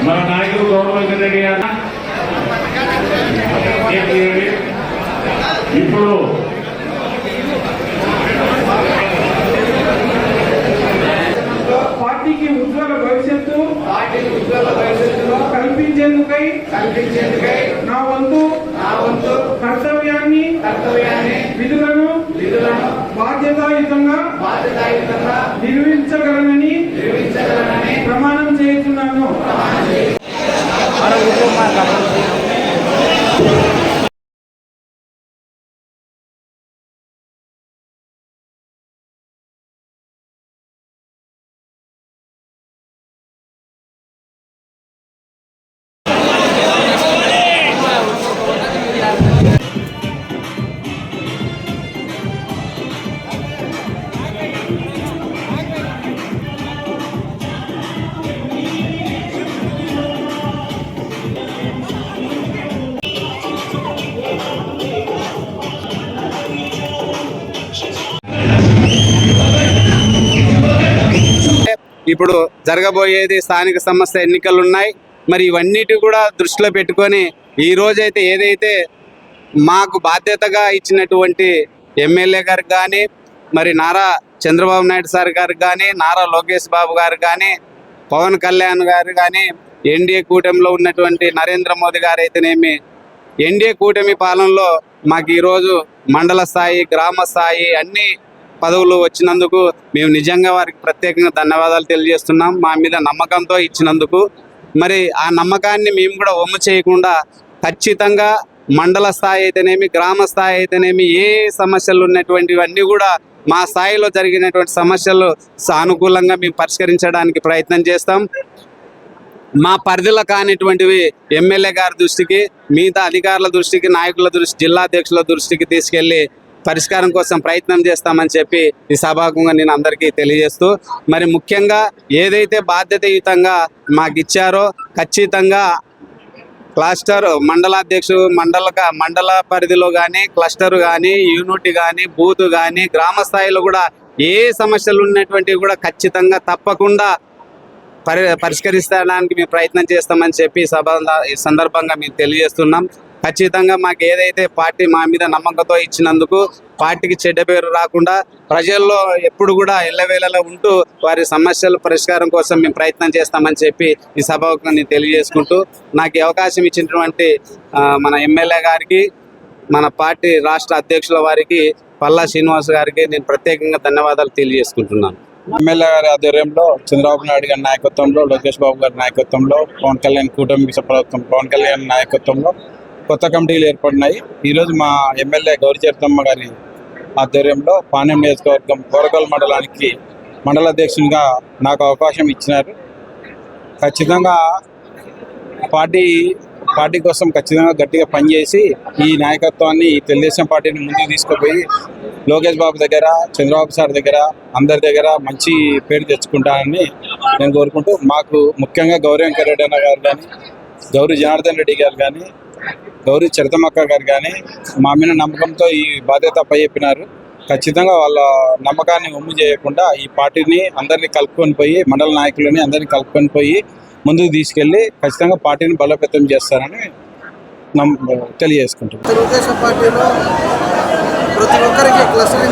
మన నాయకులు గౌరవ రెడ్డి గారు. ఇప్పుడు పార్టీకి ఉజ్వల భవిష్యత్తు పార్టీకి ఉజ్వల భవిష్యత్తులో కల్పించేందుకై కల్పించేందుకై నా వంతు నా వంతు కర్తవ్యాన్ని కర్తవ్యాన్ని విధులను బాధ్యతాయుతంగా బాధ్యతాయుతంగా నిర్వహించగలనని నిర్వహించగలనని ప్రమాణం చేస్తున్నాను ఇప్పుడు జరగబోయేది స్థానిక సంస్థ ఎన్నికలు ఉన్నాయి మరి ఇవన్నిటి కూడా దృష్టిలో పెట్టుకొని ఈ రోజైతే ఏదైతే మాకు బాధ్యతగా ఇచ్చినటువంటి ఎమ్మెల్యే గారికి కానీ మరి నారా చంద్రబాబు నాయుడు సార్ గారికి కానీ నారా లోకేష్ బాబు గారు కానీ పవన్ కళ్యాణ్ గారు కానీ ఎన్డీఏ కూటమిలో ఉన్నటువంటి నరేంద్ర మోదీ గారు అయితేనేమి ఎన్డీఏ కూటమి పాలనలో మాకు ఈరోజు మండల స్థాయి గ్రామ స్థాయి అన్ని పదవులు వచ్చినందుకు మేము నిజంగా వారికి ప్రత్యేకంగా ధన్యవాదాలు తెలియజేస్తున్నాం. మా మీద నమ్మకంతో ఇచ్చినందుకు. మరి ఆ నమ్మకాన్ని మేము కూడా ఒమ్ము చేయకుండా ఖచ్చితంగా మండల స్థాయి అయితేనేమి గ్రామ స్థాయి అయితేనేమి ఏ సమస్యలు ఉన్నటువంటివన్నీ కూడా మా స్థాయిలో జరిగినటువంటి సమస్యలు సానుకూలంగా మేము పరిష్కరించడానికి ప్రయత్నం చేస్తాం. మా పరిధిలో కానిటువంటివి ఎమ్మెల్యే గారి దృష్టికి మిగతా అధికారుల దృష్టికి నాయకుల దృష్టి జిల్లా అధ్యక్షుల దృష్టికి తీసుకెళ్ళి పరిష్కారం కోసం ప్రయత్నం చేస్తామని చెప్పి ఈ సభాముఖంగా నేను అందరికీ తెలియజేస్తూ మరి ముఖ్యంగా ఏదైతే బాధ్యతయుతంగా మాకు ఇచ్చారో ఖచ్చితంగా క్లస్టర్ మండలాధ్యక్షుడు మండల మండల పరిధిలో కానీ క్లస్టర్ కానీ యూనిట్ కానీ బూత్ కానీ గ్రామ స్థాయిలో కూడా ఏ సమస్యలు ఉన్నటువంటివి కూడా ఖచ్చితంగా తప్పకుండా పరి పరిష్కరించడానికి మేము ప్రయత్నం చేస్తామని చెప్పి సభ ఈ సందర్భంగా మేము తెలియజేస్తున్నాం. ఖచ్చితంగా మాకు ఏదైతే పార్టీ మా మీద నమ్మకంతో ఇచ్చినందుకు పార్టీకి చెడ్డ పేరు రాకుండా ప్రజల్లో ఎప్పుడు కూడా ఎల్లవేళలో ఉంటూ వారి సమస్యల పరిష్కారం కోసం మేము ప్రయత్నం చేస్తామని చెప్పి ఈ సభకు నేను తెలియజేసుకుంటూ నాకు అవకాశం ఇచ్చినటువంటి మన ఎమ్మెల్యే గారికి మన పార్టీ రాష్ట్ర అధ్యక్షుల వారికి పల్లా శ్రీనివాస్ గారికి నేను ప్రత్యేకంగా ధన్యవాదాలు తెలియజేసుకుంటున్నాను. ఎమ్మెల్యే గారి ఆధ్వర్యంలో చంద్రబాబు నాయుడు గారి నాయకత్వంలో లోకేష్ బాబు గారి నాయకత్వంలో పవన్ కళ్యాణ్ కూటమి ప్రభుత్వం పవన్ కళ్యాణ్ నాయకత్వంలో కొత్త కమిటీలు ఏర్పడినాయి. ఈరోజు మా ఎమ్మెల్యే గౌరీ చరితమ్మ గారి ఆధ్వర్యంలో పానెం నియోజకవర్గం కోరకల్ మండలానికి మండల అధ్యక్షునిగా నాకు అవకాశం ఇచ్చినారు. ఖచ్చితంగా పార్టీ పార్టీ కోసం ఖచ్చితంగా గట్టిగా పనిచేసి ఈ నాయకత్వాన్ని తెలుగుదేశం పార్టీని ముందుకు తీసుకుపోయి లోకేష్ బాబు దగ్గర చంద్రబాబు సార్ దగ్గర అందరి దగ్గర మంచి పేరు తెచ్చుకుంటానని నేను కోరుకుంటూ మాకు ముఖ్యంగా గౌరీ వెంకరెడ్డి అన్న గారు కానీ గౌరీ జనార్దన్ రెడ్డి గారు కానీ గౌరీ చరితమక్క గారు కానీ మా మీద నమ్మకంతో ఈ బాధ్యత పై చెప్పినారు. ఖచ్చితంగా వాళ్ళ నమ్మకాన్ని ఉమ్ము చేయకుండా ఈ పార్టీని అందరినీ కలుపుకొని పోయి మండల నాయకులని అందరినీ కలుపుకొని పోయి ముందుకు తీసుకెళ్ళి ఖచ్చితంగా పార్టీని బలోపేతం చేస్తారని తెలియజేసుకుంటున్నాం. తెలుగుదేశం పార్టీలో ప్రతి ఒక్కరికి క్లస్టర్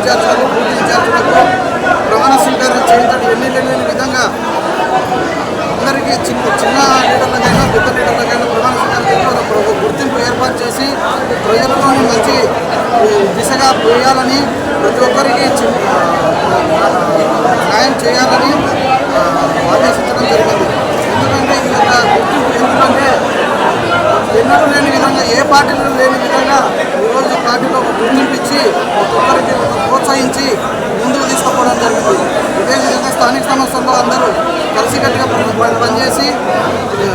ప్రజలలోని మంచి దిశగా పోయాలని ప్రతి ఒక్కరికి చి- న్యాయం చేయాలని ఆదేశించడం జరిగింది ఎందుకంటే ఈ యొక్క గుర్తింపు ఎందుకంటే ఎన్నడూ లేని విధంగా ఏ పార్టీలో లేని విధంగా ఈరోజు పార్టీలో ఒక గుర్తింపు ఇచ్చి ఒక్కొక్కరికి ఒక ప్రోత్సహించి ముందుకు తీసుకుపోవడం జరిగింది ఇదే విధంగా స్థానిక సంస్థల్లో అందరూ కలిసికట్టుగా పని- పని- పనిచేసి ఆ,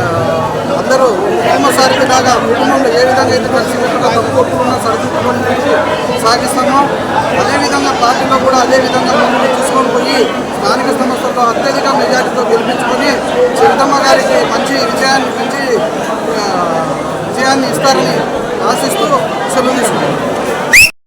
అందరూ కుటుంబసారికి లాగా కుటుంబంలో ఏ విధంగా అయితే కలిసికట్టుగా తప్పుకొట్టుకున్న సరిదిద్దుకొని సాగిస్తామో అదేవిధంగా పార్టీలో కూడా అదే విధంగా ముందుకు తీసుకొని పోయి స్థానిక సంస్థల్లో అత్యధిక మెజార్టీతో గెలిపించుకొని చిరుతమ్మ గారికి మంచి విజయాన్ని మంచి విజయాన్ని ఇస్తారని ఆశిస్తూ సెలవు తీసుకుంటాను